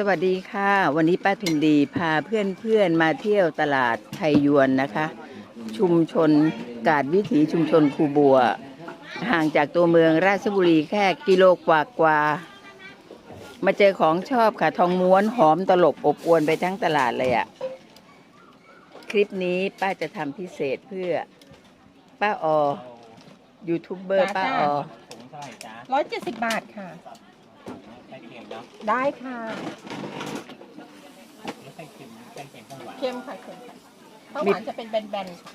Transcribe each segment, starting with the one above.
สวัสดีค่ะ วันนี้ป้าทุนดีพาเพื่อนๆมาเที่ยวตลาดไทยยวนนะคะ ชุมชนกาดวิถีชุมชนคูบัว ห่างจากตัวเมืองราชบุรีแค่กิโลกว่ากว่า มาเจอของชอบค่ะ ทองม้วนหอมตลบอบอวนไปทั้งตลาดเลยอะ่ะ คลิปนี้ป้าจะทำพิเศษเพื่อป้าออยูทูบเบอร์ป้าออร้อยเจ็ดสิบบาทค่ะ ไส้เค็มเนาะได้ค่ะแล้วไส้เค็มไส้เค็มข้างหวานเค็มค่ะเค็มค่ะข้าวหวานจะเป็นแบนๆค่ะ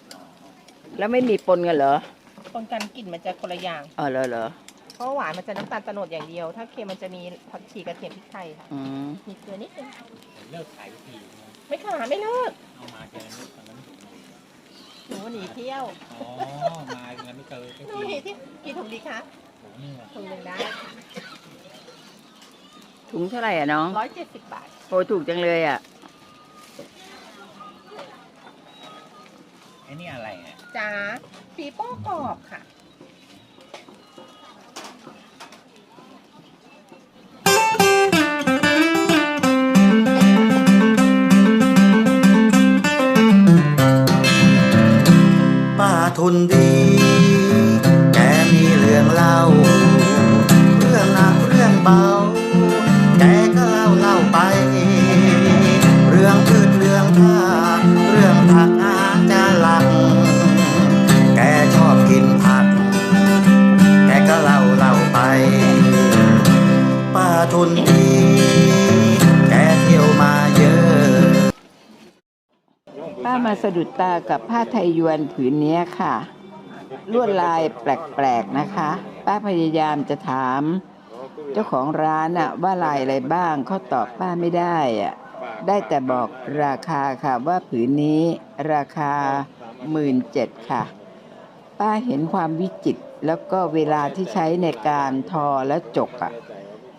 แล้วไม่มีปนกันเหรอคนกันกลิ่นมันจะคนละอย่างอ๋อเหรอเหรอเพราะหวานมันจะน้ำตาลโตโนดอย่างเดียว ถ้าเค็มมันจะมีผักชีกระเทียมพริกไทยค่ะ อืมมีเกลือนิดนึงเลิกขายทีนะไม่ค่ะไม่เลิกเอามาเจอแล้วตอนนั้นหนูหนีเที่ยวอ๋อมาแล้วไม่เจอสักหนูทีหนีเที่ยวกี่ถุงดีคะโอ้โหนี่ว่ะถุงหนึ่งได้ ถุงเท่าไหร่อะน้องร้อยเจ็ดสิบบาทโอ้ถูกจังเลยอะไอ้นี่อะไรอะจ้าปีโป้กรอบค่ะ ป้าทุนดี แกมีเรื่องเล่า เรื่องหนักเรื่องเบา แกเที่ยวมาเยอะ ป้ามาสะดุดตากับผ้าไทยยวนผืนเนี้ยค่ะ ลวดลายแปลกๆนะคะ ป้าพยายามจะถาม เจ้าของร้านอะว่าลายอะไรบ้างเขาตอบป้าไม่ได้อะได้แต่บอกราคาค่ะว่าผืนนี้ราคาหมื่นเจ็ดค่ะ ป้าเห็นความวิจิตรแล้วก็เวลาที่ใช้ในการทอและจกอะ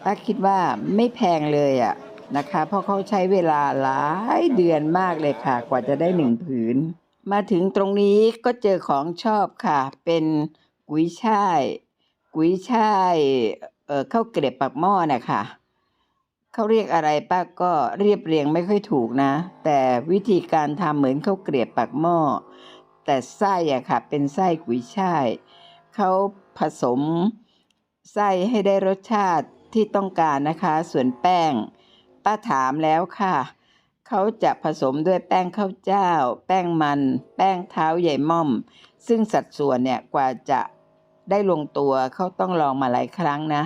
ป้าคิดว่าไม่แพงเลยอะนะคะ เพราะเขาใช้เวลาหลายเดือนมากเลยค่ะ กว่าจะได้หนึ่งผืน มาถึงตรงนี้ก็เจอของชอบค่ะ เป็นกุยช่ายกุยช่ายเอ่อข้าวเกรียบปักหม้อนะคะเขาเรียกอะไรป้าก็เรียบเรียงไม่ค่อยถูกนะ แต่วิธีการทำเหมือนข้าวเกรียบปักหม้อ แต่ไส้อะค่ะ เป็นไส้กุยช่ายเขาผสมไส้ให้ได้รสชาติ ที่ต้องการนะคะ ส่วนแป้ง ป้าถามแล้วค่ะ เขาจะผสมด้วยแป้งข้าวเจ้า แป้งมัน แป้งเท้าใหญ่ม่อม ซึ่งสัดส่วนเนี่ยกว่าจะได้ลงตัวเขาต้องลองมาหลายครั้งนะ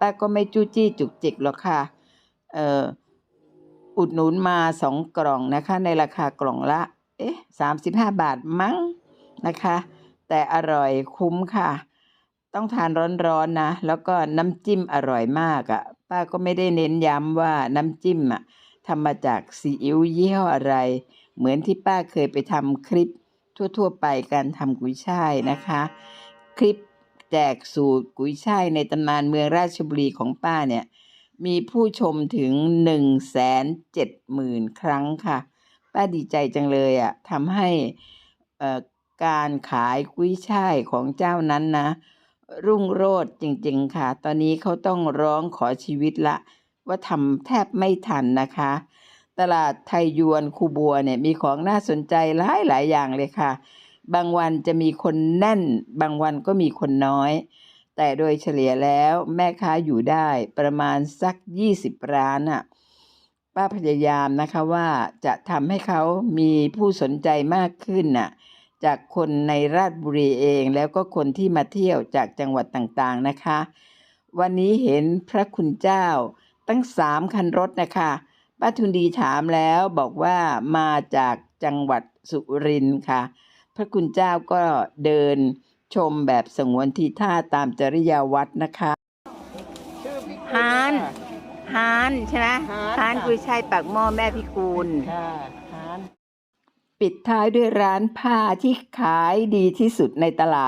ป้าก็ไม่จู้จี้จุกจิกหรอกค่ะ เอ่ออุดหนุนมาสองกล่องนะคะ ในราคากล่องละ เอ๊ะสามสิบห้าบาทมั้งนะคะ แต่อร่อยคุ้มค่ะ ต้องทานร้อนๆนะแล้วก็น้ำจิ้มอร่อยมากอะ่ะ ป้าก็ไม่ได้เน้นย้ำว่าน้ำจิ้มอะทำมาจากซีอิ๊วยี่ห้ออะไร เหมือนที่ป้าเคยไปทำคลิปทั่วๆไปการทำกุยช่ายนะคะ คลิปแจกสูตรกุยช่ายในตำนานเมืองราชบุรีของป้าเนี่ย มีผู้ชมถึง1นึ่งแสนเจ็ดหมื่นครั้งค่ะ ป้าดีใจจังเลยอะ่ะทำให้การขายกุ้ยช่ายของเจ้านั้นนะ รุ่งโรจน์จริง ๆ ค่ะ ตอนนี้เขาต้องร้องขอชีวิตละ ว่าทำแทบไม่ทันนะคะ ตลาดไทยยวนคูบัวเนี่ยมีของน่าสนใจหลายหลายอย่างเลยค่ะ บางวันจะมีคนแน่น บางวันก็มีคนน้อย แต่โดยเฉลี่ยแล้วแม่ค้าอยู่ได้ประมาณสัก 20 ร้านอะป้าพยายามนะคะว่าจะทำให้เขามีผู้สนใจมากขึ้นน่ะ จากคนในราชบุรีเองแล้วก็คนที่มาเที่ยวจากจังหวัดต่างๆนะคะ วันนี้เห็นพระคุณเจ้าตั้งสามคันรถนะคะป้าทุนดีถามแล้วบอกว่ามาจากจังหวัดสุรินทร์ค่ะ พระคุณเจ้าก็เดินชมแบบสงวนทีท่าตามจริยาวัดนะคะฮานฮานใช่ไหมฮานฮานค่ะกุยช่ายปากหม้อแม่พิกูลค่ะทาน ปิดท้ายด้วยร้านผ้าที่ขายดีที่สุดในตลาด